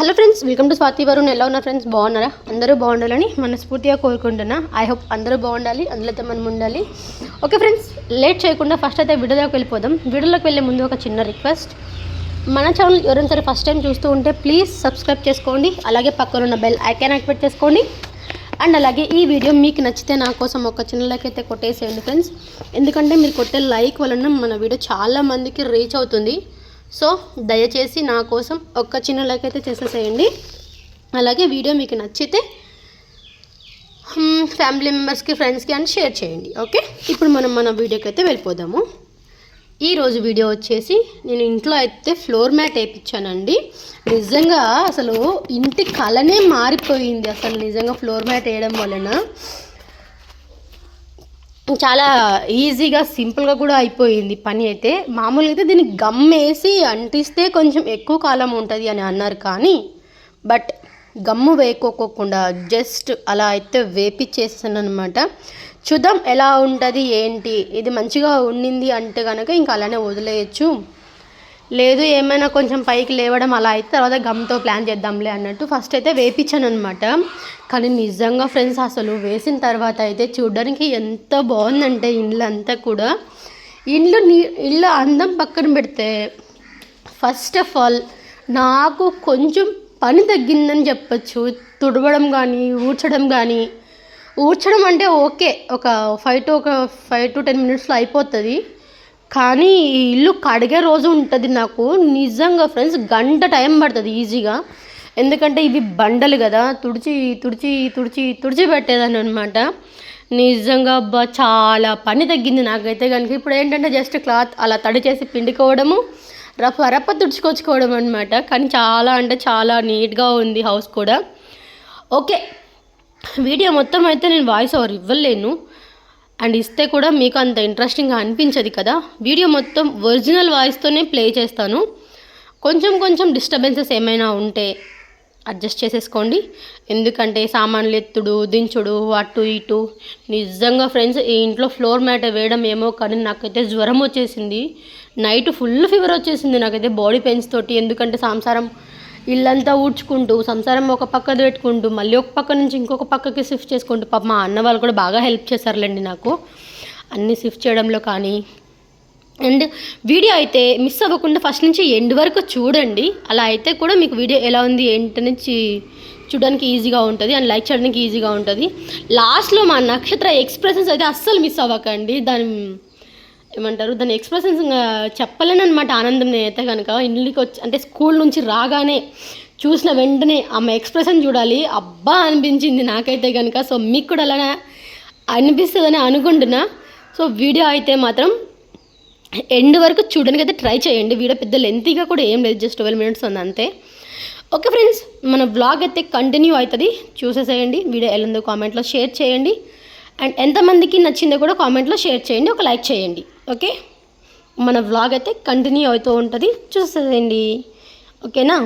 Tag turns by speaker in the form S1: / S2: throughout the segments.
S1: Hello friends welcome to Swathi Varun ఎలా ఉన్నారు friends బాగున్నారా? అందరూ బాగుండాలని మనస్ఫూర్తిగా కోరుకుంటున్నా. ఐ హోప్ అందరూ బాగుండాలి అందులో మనం ఉండాలి. ఓకే ఫ్రెండ్స్ లేట్ చేయకుండా ఫస్ట్ అయితే వీడియోలోకి వెళ్ళిపోదాం. వీడియోలోకి వెళ్ళే ముందు ఒక చిన్న రిక్వెస్ట్ మన ఛానల్ ఎవరైనా సరే ఫస్ట్ టైం చూస్తూ ఉంటే ప్లీజ్ సబ్స్క్రైబ్ చేసుకోండి. అలాగే పక్కన ఉన్న బెల్ ఐకాన్ యాక్టివేట్ చేసుకోండి. అండ్ అలాగే ఈ వీడియో మీకు నచ్చితే నా కోసం ఒక చిన్న లైక్ అయితే కొట్టేసేయండి ఫ్రెండ్స్ ఎందుకంటే మీరు కొట్టే లైక్ వలన మన వీడియో చాలా మందికి రీచ్ అవుతుంది. సో దయచేసి నా కోసం ఒక్క చిన్న లైక్ అయితే చేసేసేయండి. అలాగే వీడియో మీకు నచ్చితే ఫ్యామిలీ మెంబర్స్కి ఫ్రెండ్స్కి అని షేర్ చేయండి ఓకే? ఇప్పుడు మనం మన వీడియోకి అయితే వెళ్ళిపోదాము ఈరోజు వీడియో వచ్చేసి నేను ఇంట్లో అయితే ఫ్లోర్ మ్యాట్ వేయించానండి. నిజంగా అసలు ఇంటి కలనే మారిపోయింది. అసలు నిజంగా ఫ్లోర్ మ్యాట్ వేయడం వలన చాలా ఈజీగా సింపుల్గా కూడా అయిపోయింది పని అయితే. మామూలుగా అయితే దీన్ని గమ్ వేసి అంటిస్తే కొంచెం ఎక్కువ కాలం ఉంటుంది అని అన్నారు కానీ బట్ గమ్ము వేయకోకుండా జస్ట్ అలా అయితే వేపిచ్చేసాను అనమాట చూద్దాం ఎలా ఉంటుంది ఏంటి? ఇది మంచిగా ఉండింది అంటే కనుక ఇంకా అలానే వదిలేయచ్చు. లేదు ఏమైనా కొంచెం పైకి లేవడం అలా అయితే తర్వాత గమ్తో ప్లాన్ చేద్దాంలే అన్నట్టు ఫస్ట్ అయితే వేపించాను అనమాట కానీ నిజంగా ఫ్రెండ్స్ అసలు వేసిన తర్వాత అయితే చూడడానికి ఎంత బాగుందంటే ఇల్లు అంతా కూడా. ఇల్లు నీ ఇల్లు అందం పక్కన పెడితే ఫస్ట్ ఆఫ్ ఆల్ నాకు కొంచెం పని తగ్గిందని చెప్పచ్చు. తుడవడం కానీ ఊడ్చడం కానీ ఊడ్చడం అంటే ఓకే ఒక ఫైవ్ టు ఒక ఫైవ్ టు టెన్ మినిట్స్లో అయిపోతుంది. కానీ ఈ ఇల్లు కడిగే రోజు ఉంటుంది నాకు. నిజంగా ఫ్రెండ్స్ గంట టైం పడుతుంది ఈజీగా. ఎందుకంటే ఇవి బండలు కదా తుడిచి తుడిచి తుడిచి తుడిచి పెట్టేదాన్ని అనమాట నిజంగా అబ్బా చాలా పని తగ్గింది నాకైతే కనుక ఇప్పుడు ఏంటంటే జస్ట్ క్లాత్ అలా తడి చేసి పిండుకోవడము రఫ రప్ప తుడుచుకొచ్చుకోవడం అనమాట కానీ చాలా అంటే చాలా నీట్గా ఉంది హౌస్ కూడా. ఓకే వీడియో మొత్తం అయితే నేను వాయిస్ ఓవర్ ఇవ్వలేను. అండ్ ఇస్తే కూడా మీకు అంత ఇంట్రెస్టింగ్గా అనిపించదు కదా? వీడియో మొత్తం ఒరిజినల్ వాయిస్తోనే ప్లే చేస్తాను. కొంచెం కొంచెం డిస్టర్బెన్సెస్ ఏమైనా ఉంటే అడ్జస్ట్ చేసేసుకోండి. ఎందుకంటే సామాన్లు ఎత్తుడు దించుడు అటు ఇటు. నిజంగా ఫ్రెండ్స్ ఈ ఇంట్లో ఫ్లోర్ మ్యాట్ వేయడం ఏమో కానీ నాకైతే జ్వరం వచ్చేసింది. నైట్ ఫుల్ ఫీవర్ వచ్చేసింది నాకైతే బాడీ పెయిన్స్ తోటి. ఎందుకంటే సంసారం ఇల్లంతా ఊడ్చుకుంటూ సంసారం ఒక పక్క పెట్టుకుంటూ మళ్ళీ ఒక పక్క నుంచి ఇంకొక పక్కకి షిఫ్ట్ చేసుకుంటూ పాప మా అన్న వాళ్ళు కూడా బాగా హెల్ప్ చేశారులేండి నాకు. అన్నీ షిఫ్ట్ చేయడంలో కానీ. అండ్ వీడియో అయితే మిస్ అవ్వకుండా ఫస్ట్ నుంచి ఎండ్ వరకు చూడండి. అలా అయితే కూడా మీకు వీడియో ఎలా ఉంది ఏంటని చూడడానికి ఈజీగా ఉంటుంది అండ్ లైక్ చేయడానికి ఈజీగా ఉంటుంది. లాస్ట్లో మా నక్షత్ర ఎక్స్ప్రెషన్స్ అయితే అస్సలు మిస్ అవ్వకండి. దాని ఏమంటారు? దాని ఎక్స్ప్రెషన్స్ చెప్పలేను అనమాట ఆనందం నేనైతే కనుక ఇంటికి వచ్చి అంటే స్కూల్ నుంచి రాగానే చూసిన వెంటనే ఆమె ఎక్స్ప్రెషన్ చూడాలి. అబ్బా అనిపించింది నాకైతే కనుక సో మీకు కూడా అలానే అనిపిస్తుందని అనుకుంటున్నా. సో వీడియో అయితే మాత్రం ఎండ్ వరకు చూడడానికి అయితే ట్రై చేయండి. వీడియో పెద్ద లెంతీగా కూడా ఏం లేదు జస్ట్ ట్వెల్వ్ మినిట్స్ ఉంది అంతే. ఓకే ఫ్రెండ్స్ మన బ్లాగ్ అయితే కంటిన్యూ అవుతుంది. చూసేసేయండి వీడియో ఎలా ఉందో కామెంట్లో షేర్ చేయండి. అండ్ ఎంతమందికి నచ్చిందో కూడా కామెంట్లో షేర్ చేయండి. ఒక లైక్ చేయండి. ఓకే? మన వ్లాగ్ అయితే కంటిన్యూ అవుతూ ఉంటుంది. చూసేసేయండి. ఓకేనా?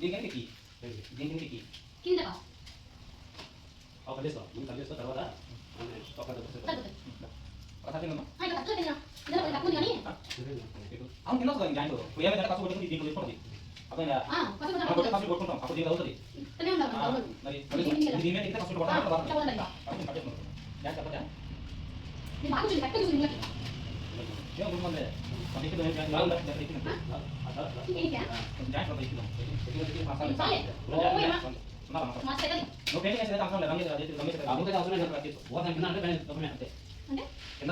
S2: దీనికి దీనికి ఎక్కి ఒక కలిసుకో తర్వాత అవును తినొచ్చు కదా జాయింట్ ఇప్పుడు ఏమైనా కష్టం కొట్టుకుని దీంట్లో తీసుకోండి అప్పుడు మనం కొట్టే ఫస్ట్ కొట్టుకుంటాం అప్పుడు దీనికి అవుతుంది మరి మరి దీని మీద ఇంకా ఫస్ట్ కొట్టాలి అప్పుడు పట్టేసుకుంటాం జాయింట్ చెప్పచ్చా ఏం గుర్తుంది మన ఇక్కడ జాయింట్ లాగా జాయింట్ ఎక్కిన జాయింట్ లో ఎక్కిన ఎక్కిన మసాలా నువ్వు పెయింటింగ్ వేసేది అవసరం లేదు రమేష్ రమేష్ రమేష్
S3: అప్పుడు అవసరం లేదు ప్రతి ఓ దాని కింద అంటే డబ్బులు అంతే
S2: కింద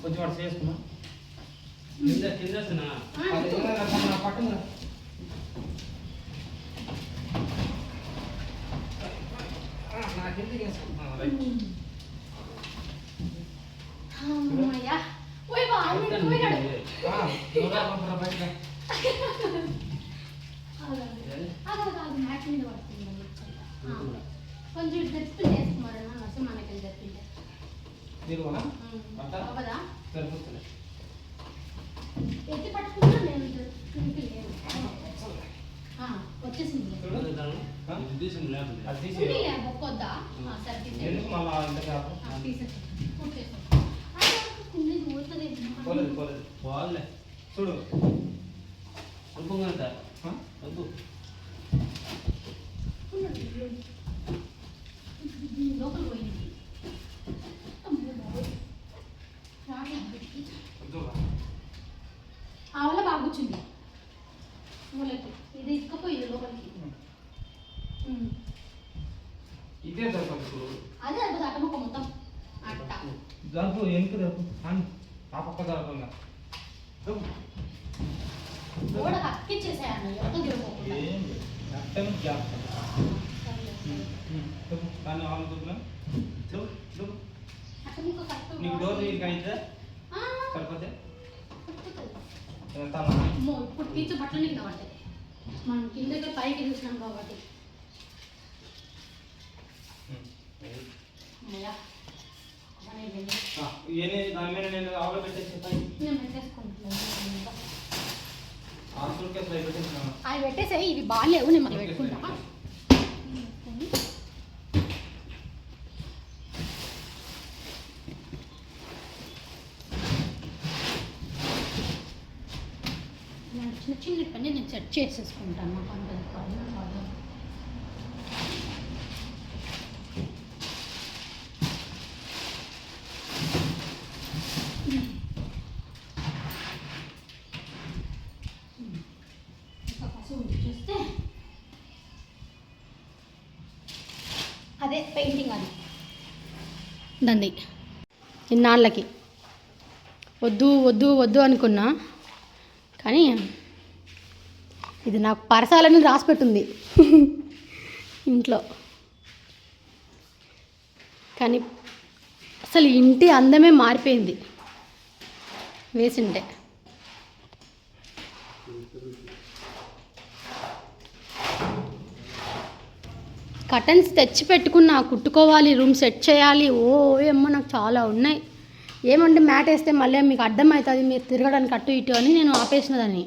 S2: కొంచెం వాడు చేసుకున్నా.
S3: కింద కిందేస్తున్నా
S1: ఆ,
S2: అది ఏమైనా రకం పట్టుందిరా నాకు ఎందుకు వేసుకుంటున్నావు రైట్
S1: అమ్మయ్య. ఓయ్ బా, ఆయన పోయినాడు.
S2: నువ్వురా పంపరా బయటకి
S1: ఆగు, ఆగు, ఆగు, మ్యాట్ మీద పడుతుంది అన్నమాట. ఆ, కొంచెం ఇటు తెచ్చుకుని వేసుకున్నారు నర్సు మనకి చెప్పింటే
S2: మీరు కూడా పట్ట
S1: అవ్వదా
S2: సరిపోతుంది
S1: ఎత్తి పట్టుకున్నా నేను కిందికి లేను ఆ, వచ్చేసింది
S3: ఇది తీసుకుని లేకుంటే
S2: అది తీసి
S1: ఉందిలే, బొక్కొద్దా ఆ, సరే తీసేయ్.
S2: ఎందుకు మళ్ళా ఇంత గ్యాప్
S1: ఆ, తీసేయ్. కొట్టేసాం. ఆ, కింద ఇది పోతుంది.
S2: పోలేదు పోలేదు
S3: పోవాలే
S2: చూడు
S3: అనుకోగలుగుతా
S2: ఆ?
S3: వద్దు
S1: ఉన్నది. ఇది లోపల పోయింది అమ్మో బాబోయ్. రాట్లా బయటికి.
S2: వద్దు రా.
S1: ఆ వల్ల బాగా కూర్చుంది. మూలకి ఇది ఇసుకపోయింది లోపలికి.
S2: ఇదే చూడు
S1: అదే అది అటముక్క మొత్తం. అట్ట.
S2: జరుపు జరుపు అని. ఆ పక్క జరపంగా
S1: గోడ కక్కిచ్చేసాయన్న ఎవరితో తిరగకుండా
S2: ఏం అట్టం గ్యాప్ కానీ
S1: కట్టు
S2: నీకు డోర్ నీకు అయితే
S1: ఆ,
S2: సరిపోతే?
S1: ఇప్పుడు బట్టలు పడ్డాయి మనం కిందకి పైకి చూసినాం కాబట్టి.
S2: ఇవన్నీ దాని మీద నేను ఆవులో పెట్టేసి చెప్పాను
S1: నేను పెట్టేసుకుంటున్నాను
S2: ఆ సూట్ కేసులో అవి
S1: పెట్టేసాయి ఇవి బాగాలేవు నేను మళ్ళీ పెట్టుకుంటా చిన్న చిన్న పని నేను సెట్ చేసేసుకుంటాను నాకు అదే పెయింటింగ్ అది. దంది ఇన్నాళ్ళకి. వద్దు వద్దు వద్దు అనుకున్నా. కానీ ఇది నాకు పరసాలని రాసిపెట్టుంది ఇంట్లో. కానీ అసలు ఇంటి అందమే మారిపోయింది. వేసింటే. కటన్స్ తెచ్చి పెట్టుకున్నా కుట్టుకోవాలి రూమ్ సెట్ చేయాలి. ఓ ఏమో నాకు చాలా ఉన్నాయి. ఏమంటే మ్యాట్ వేస్తే మళ్ళీ మీకు అడ్డం అవుతుంది మీరు తిరగడానికి అటు ఇటు అని నేను ఆపేసిన దాన్ని.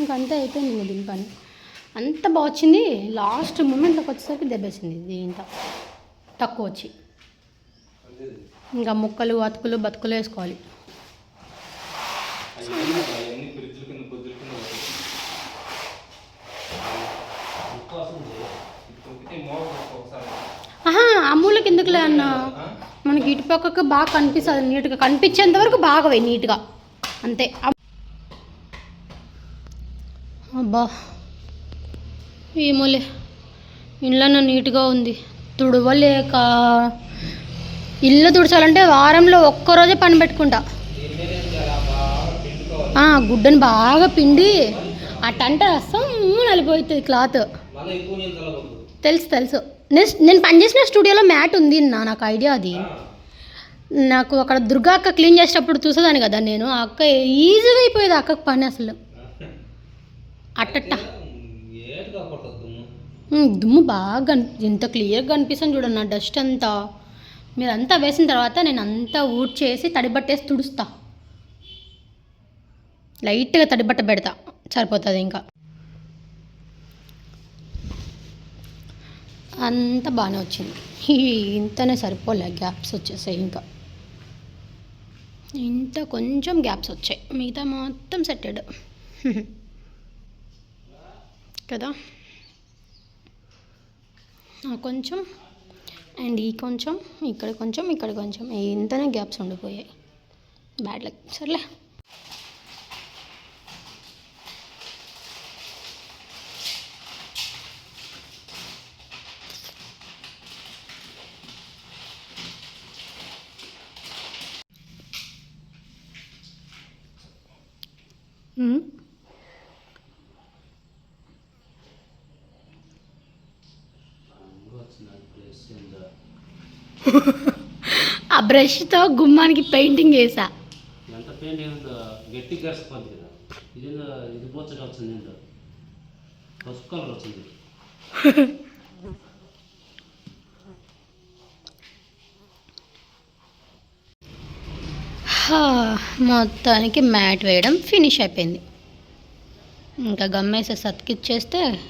S1: ఇంకంతా అయిపోయింది దీని పని. అంత బాగా వచ్చింది. లాస్ట్ మూమెంట్లోకి వచ్చేసరికి దెబ్బేసింది దీంతో తక్కువ వచ్చి. ఇంకా ముక్కలు అతుకులు బతుకులు వేసుకోవాలి. అమ్ములకి ఎందుకులే అన్న? మనకి ఇటు పక్కకు బాగా కనిపిస్తుంది నీట్గా కనిపించేంత వరకు బాగా వేయి నీట్గా. అంతే. అబ్- అబ్బా ఏమోలే ఇళ్ళన్న నీట్గా ఉంది. తుడవలేక. ఇల్లు తుడచాలంటే వారంలో ఒక్కరోజే పని పెట్టుకుంటా. గుడ్డని బాగా పిండి. ఆ టంట సమ్ము నలిపోతుంది క్లాత్. తెలుసు తెలుసు. నేను నేను పనిచేసిన స్టూడియోలో మ్యాట్ ఉంది నా నాకు ఐడియా అది. నాకు అక్కడ దుర్గా అక్క క్లీన్ చేసేటప్పుడు చూసేదాన్ని కదా నేను. ఆ అక్క ఈజీగా అయిపోయేది అక్కకి పని అసలు. అట్టట్ట
S2: కొట్టదు దుమ్ము?
S1: బాగా ఎంత క్లియర్గా కనిపిస్తుంది చూడండి నా డస్ట్ అంతా. మీరు అంతా వేసిన తర్వాత నేను అంతా ఊడ్చేసి తడిబట్టేసి తుడుస్తా. లైట్గా తడిబట్ట పెడతా. సరిపోతుంది ఇంకా. అంత బాగానే వచ్చింది. ఇంతనే సరిపోలే గ్యాప్స్ వచ్చేసాయి ఇంకా. ఇంత కొంచెం గ్యాప్స్ వచ్చాయి. మిగతా మొత్తం సెట్టెడ్. కదా? కొంచెం అండ్ ఈ కొంచెం ఇక్కడ కొంచెం ఇక్కడ కొంచెం. ఇంతనే గ్యాప్స్ ఉండిపోయాయి. Bad luck. సర్లే. ఆ బ్రష్తో గుమ్మానికి పెయింటింగ్ వేసా.
S3: ఎంత పెయింట్ ఏందో గట్టి గడిచిపోద్ది కదా. ఇది వచ్చింది పసుపు కలర్ వచ్చింది.
S1: మొత్తానికి మ్యాట్ వేయడం ఫినిష్ అయిపోయింది. ఇంకా గమ్మేసి సతికిచ్చేస్తే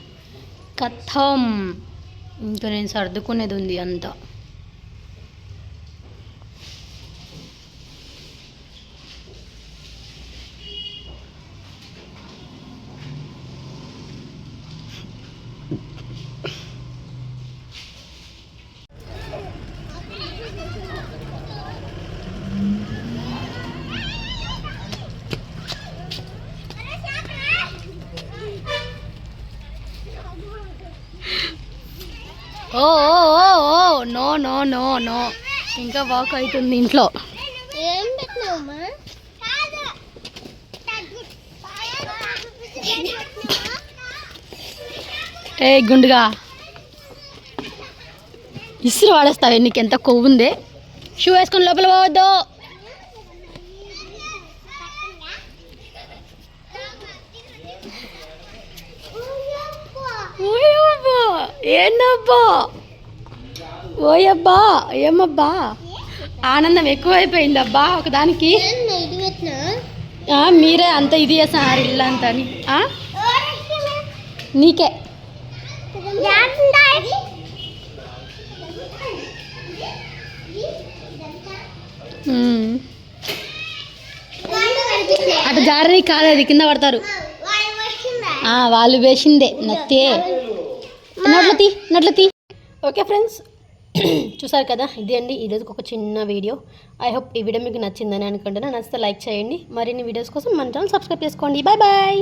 S1: కథం. ఇంకా నేను సర్దుకునేది ఉంది అంతా. Oh no no no no. ఇంకా వర్క్ అవుతుంది ఇంట్లో.
S4: ఏం పెట్టినావమ్మా?
S1: ఏ గుండుగా. ఇసురు వాడేస్తావే నీకు ఎంత కొవ్వు ఉంది? షూ వేసుకొని లోపల పోవద్దు ఓయబ్బా ఏందబ్బా? ఓయబ్బా ఏమబ్బా? ఆనందం ఎక్కువైపోయిందబ్బా ఒకదానికి. మీరే అంత ఇది చేస్తున్నారు ఇల్లు అంతా అని. ఆ? నీకే. అటు జారని కాదు అది కింద పడతారు. ఆ, వాళ్ళు వేసిందే నత్తే. నట్లతి నట్లతి ఓకే ఫ్రెండ్స్ చూసారు కదా ఇది అండి ఈరోజుకి ఒక చిన్న వీడియో. ఐ హోప్ ఈ వీడియో మీకు నచ్చిందని అనుకుంటున్నా. నచ్చితే లైక్ చేయండి. మరిన్ని వీడియోస్ కోసం మన ఛానల్ సబ్స్క్రైబ్ చేసుకోండి. Bye bye